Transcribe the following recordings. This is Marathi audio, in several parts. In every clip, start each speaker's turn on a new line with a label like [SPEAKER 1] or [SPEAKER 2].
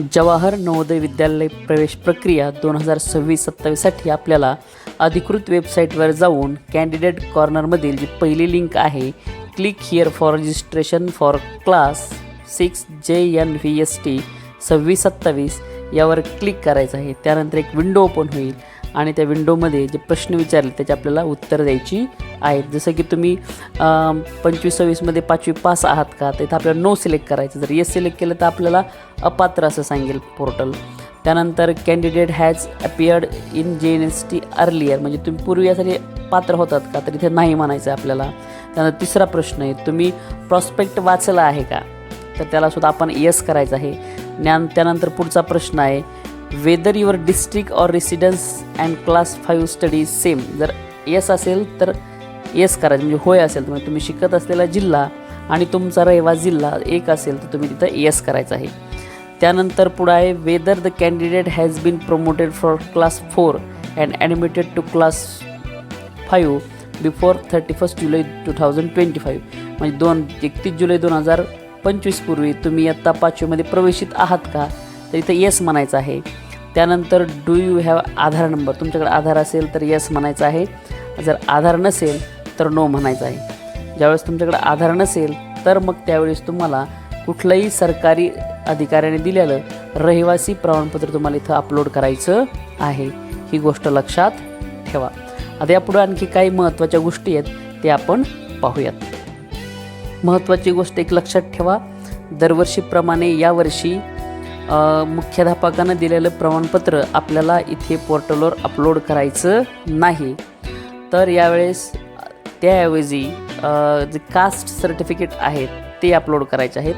[SPEAKER 1] जवाहर नवोदय विद्यालय प्रवेश प्रक्रिया दोन हजार सव्वीस सत्तावीससाठी आपल्याला अधिकृत वेबसाईटवर जाऊन कॅन्डिडेट कॉर्नरमधील जी पहिली लिंक आहे click here for registration for class six J N V S T सव्वीस सत्तावीस यावर क्लिक करायचं आहे. त्यानंतर एक विंडो ओपन होईल आणि त्या विंडोमध्ये जे प्रश्न विचारले त्याचे आपल्याला उत्तर द्यायची आहेत. जसं की तुम्ही पंचवीस सव्वीसमध्ये पाचवी पास आहात का? तिथं आपल्याला नो सिलेक्ट करायचं. जर येस सिलेक्ट केलं तर आपल्याला अपात्र असं सांगेल पोर्टल त्यानंतर candidate has appeared in J N S T earlier म्हणजे तुम्ही पूर्वी यासाठी पात्र होतात का? तर इथे नाही म्हणायचं आहे आपल्याला. त्यानंतर तिसरा प्रश्न आहे तुम्ही प्रॉस्पेक्ट वाचला आहे का? तर त्यालासुद्धा आपण येस करायचं आहे. ज्ञान त्यानंतर पुढचा प्रश्न आहे whether your district or residence and class five studies same जर येस असेल तर येस करायचं म्हणजे होय असेल तर म्हणजे तुम्ही शिकत असलेला जिल्हा आणि तुमचा रहिवास जिल्हा एक असेल तर तुम्ही तिथं येस करायचं आहे. त्यानंतर पुढं आहे whether the candidate has been promoted for class four and admitted to class five before thirty first July two thousand twenty five म्हणजे दोन एकतीस जुलै दोन हजार पंचवीसपूर्वी तुम्ही इयत्ता पाचवीमध्ये प्रवेशित आहात का? तर इथं येस म्हणायचं आहे. त्यानंतर do you have Aadhaar number तुमच्याकडे आधार असेल तर येस म्हणायचं आहे. जर आधार नसेल तर नो म्हणायचं आहे. ज्यावेळेस तुमच्याकडे आधार नसेल तर मग त्यावेळेस तुम्हाला कुठलंही सरकारी अधिकाऱ्याने दिलेलं रहिवासी प्रमाणपत्र तुम्हाला इथं अपलोड करायचं आहे. ही गोष्ट लक्षात ठेवा. आता यापुढे आणखी काही महत्त्वाच्या गोष्टी आहेत ते आपण पाहूयात. महत्त्वाची गोष्ट एक लक्षात ठेवा. दरवर्षीप्रमाणे यावर्षी मुख्याध्यापकानं दिलेलं प्रमाणपत्र आपल्याला इथे पोर्टलवर अपलोड करायचं नाही. तर यावेळेस त्याऐवजी जे कास्ट सर्टिफिकेट आहेत ते अपलोड करायचे आहेत.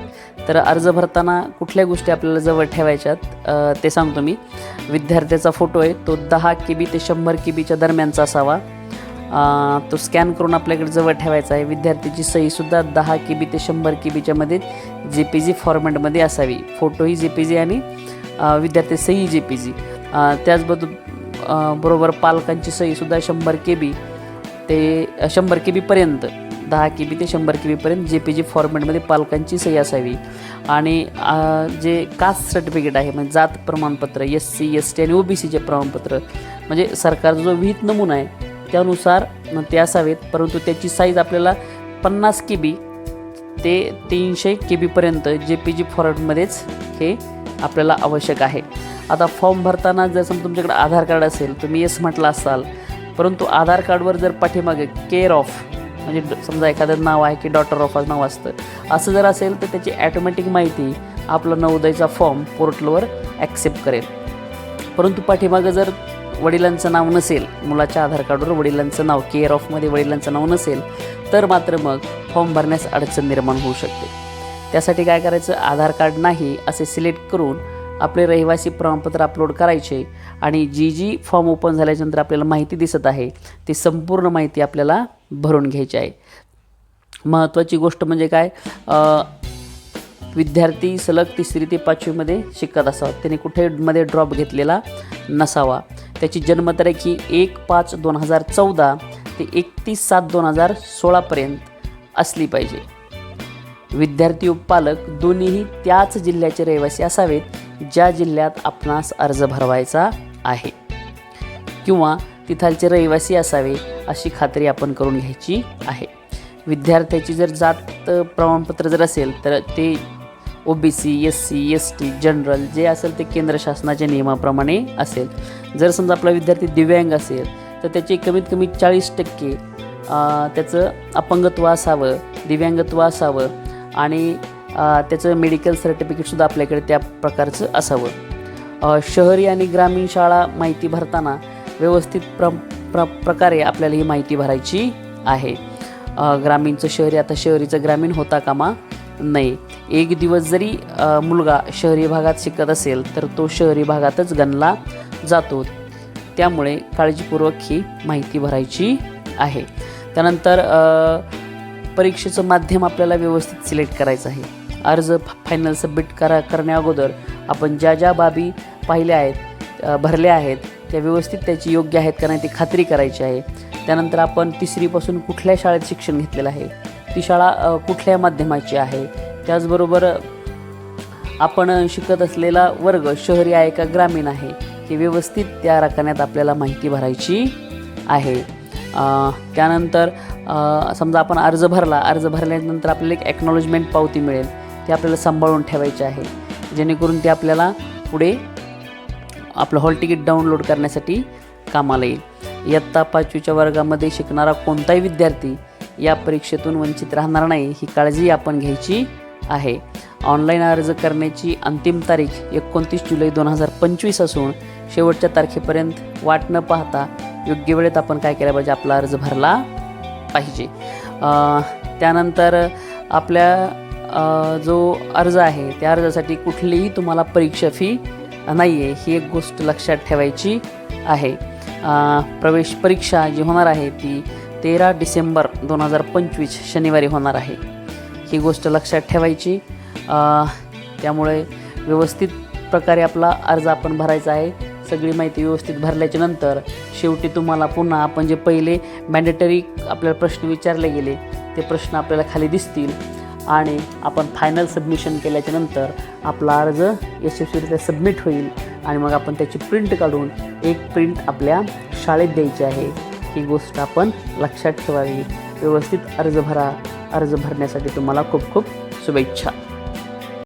[SPEAKER 1] तर अर्ज भरताना कुठल्या गोष्टी आपल्याला जवळ ठेवायच्यात आहेत ते सांगतो मी. विद्यार्थ्याचा फोटो आहे तो दहा के बी ते शंभर के बीच्या दरम्यानचा असावा. तो स्कॅन करून आपल्याकडे जवळ ठेवायचा आहे. विद्यार्थ्याची सहीसुद्धा दहा के बी ते शंभर के बीच्यामध्ये जे पी जी फॉर्मॅटमध्ये असावी. फोटोही जे पी जी आणि विद्यार्थी सही जे पी जी त्याचबरोबर बरोबर पालकांची सहीसुद्धा शंभर के बी ते शंभर के बीपर्यंत दहा के बी ते शंभर के बीपर्यंत जे पी जी फॉर्मॅटमध्ये पालकांची सही असावी. आणि जे कास्ट सर्टिफिकेट आहे म्हणजे जात प्रमाणपत्र एस सी एस टी आणि ओ बी सीचे प्रमाणपत्र म्हणजे सरकारचा जो विहित नमुना आहे त्यानुसार ते असावेत. परंतु त्याची साईज आपल्याला पन्नास के बी ते तीनशे के बीपर्यंत जे पी जी फॉर्मॅटमध्येच हे आपल्याला आवश्यक आहे. आता फॉर्म भरताना जर समजा तुमच्याकडे आधार कार्ड असेल तुम्ही येस म्हटलं असाल परंतु आधार कार्डवर जर पाठीमागे केअर ऑफ म्हणजे समजा एखादं नाव आहे की डॉटर ऑफ नाव असतं असं जर असेल तर त्याची ॲटोमॅटिक माहिती आपला नवोदयचा फॉर्म पोर्टलवर ॲक्सेप्ट करेल. परंतु पाठीमागं जर वडिलांचं नाव नसेल मुलाच्या आधार कार्डवर वडिलांचं नाव केअर ऑफमध्ये वडिलांचं नाव नसेल तर मात्र मग फॉर्म भरण्यास अडचण निर्माण होऊ शकते. त्यासाठी काय करायचं? आधार कार्ड नाही असे सिलेक्ट करून आपले रहिवासी प्रमाणपत्र अपलोड करायचे आणि जी जी फॉर्म ओपन झाल्याच्यानंतर आपल्याला माहिती दिसत आहे ती संपूर्ण माहिती आपल्याला भरून घ्यायची आहे. महत्त्वाची गोष्ट म्हणजे काय? विद्यार्थी सलग तिसरी ते पाचवीमध्ये शिकत असावा. त्याने कुठे मध्ये ड्रॉप घेतलेला नसावा. त्याची जन्मतारीख ही एक पाच दोन हजार चौदा ते एकतीस सात दोन हजार सोळापर्यंत असली पाहिजे. विद्यार्थी व पालक दोन्हीही त्याच जिल्ह्याचे रहिवासी असावेत. ज्या जिल्ह्यात आपणास अर्ज भरवायचा आहे. किंवा तिथालचे रहिवासी असावे अशी खात्री आपण करून घ्यायची आहे. विद्यार्थ्याची जर जात प्रमाणपत्र जर असेल तर ते O B C S C S T general जे असेल ते केंद्र शासनाच्या नियमाप्रमाणे असेल. जर समजा आपला विद्यार्थी दिव्यांग असेल तर त्याचे कमीत कमी चाळीस टक्के त्याचं अपंगत्व असावं दिव्यांगत्व असावं आणि त्याचं मेडिकल सर्टिफिकेटसुद्धा आपल्याकडे त्या प्रकारचं असावं. शहरी आणि ग्रामीण शाळा माहिती भरताना व्यवस्थित प्र प्र प्रकारे आपल्याला ही माहिती भरायची आहे. ग्रामीणचं शहरी आता शहरीचं ग्रामीण होता कामा नाही एक दिवस जरी मुलगा शहरी भागात शिकत असेल तर तो शहरी भागातच गणला जातो. त्यामुळे काळजीपूर्वक ही माहिती भरायची आहे. त्यानंतर परीक्षेचं माध्यम आपल्याला व्यवस्थित सिलेक्ट करायचं आहे. अर्ज फायनल सबमिट करा करण्याअगोदर आपण ज्या ज्या बाबी पाहिल्या आहेत भरल्या आहेत त्या व्यवस्थित त्याची योग्य आहेत का नाही ती खात्री करायची आहे. त्यानंतर आपण तिसरीपासून कुठल्या शाळेत शिक्षण घेतलेलं आहे ती शाळा कुठल्या माध्यमाची आहे? त्याचबरोबर आपण शिकत असलेला वर्ग शहरी आहे का ग्रामीण आहे हे व्यवस्थित त्या रकान्यात आपल्याला माहिती भरायची आहे. त्यानंतर समजा आपण अर्ज भरला अर्ज भरल्यानंतर आपल्याला एक ॲक्नॉलेजमेंट पावती मिळेल. ते आपल्याला सांभाळून ठेवायचे आहे. जेणेकरून ते आपल्याला पुढे आपलं हॉल तिकीट डाउनलोड करण्यासाठी कामाला येईल. इयत्ता पाचवीच्या वर्गामध्ये शिकणारा कोणताही विद्यार्थी या परीक्षेतून वंचित राहणार नाही ही काळजी आपण घ्यायची आहे. ऑनलाईन अर्ज करण्याची अंतिम तारीख एकोणतीस जुलै दोन हजार पंचवीस असून शेवटच्या तारखेपर्यंत वाट न पाहता योग्य वेळेत आपण काय केलं पाहिजे? आपला अर्ज भरला पाहिजे. त्यानंतर आपल्या जो अर्ज आहे त्या अर्जासाठी कुठलीही तुम्हाला परीक्षा फी नाही आहे ही एक गोष्ट लक्षात ठेवायची आहे. प्रवेश परीक्षा जी होणार आहे ती तेरा डिसेंबर दोन हजार पंचवीस शनिवारी होणार आहे. ही गोष्ट लक्षात ठेवायची. त्यामुळे व्यवस्थित प्रकारे आपला अर्ज आपण भरायचा आहे. सगळी माहिती व्यवस्थित भरल्याच्या नंतर शेवटी तुम्हाला पुन्हा आपण जे पहिले मॅन्डेटरी आपल्याला प्रश्न विचारले गेले ते प्रश्न आपल्याला खाली दिसतील. आणि आपण फायनल सबमिशन केल्याच्यानंतर आपला अर्ज यशस्वीरित्या सबमिट होईल. आणि मग आपण त्याची प्रिंट काढून एक प्रिंट आपल्या शाळेत द्यायची आहे. ही गोष्ट आपण लक्षात ठेवावी. व्यवस्थित अर्ज भरा. अर्ज भरण्यासाठी तुम्हाला खूप खूप शुभेच्छा.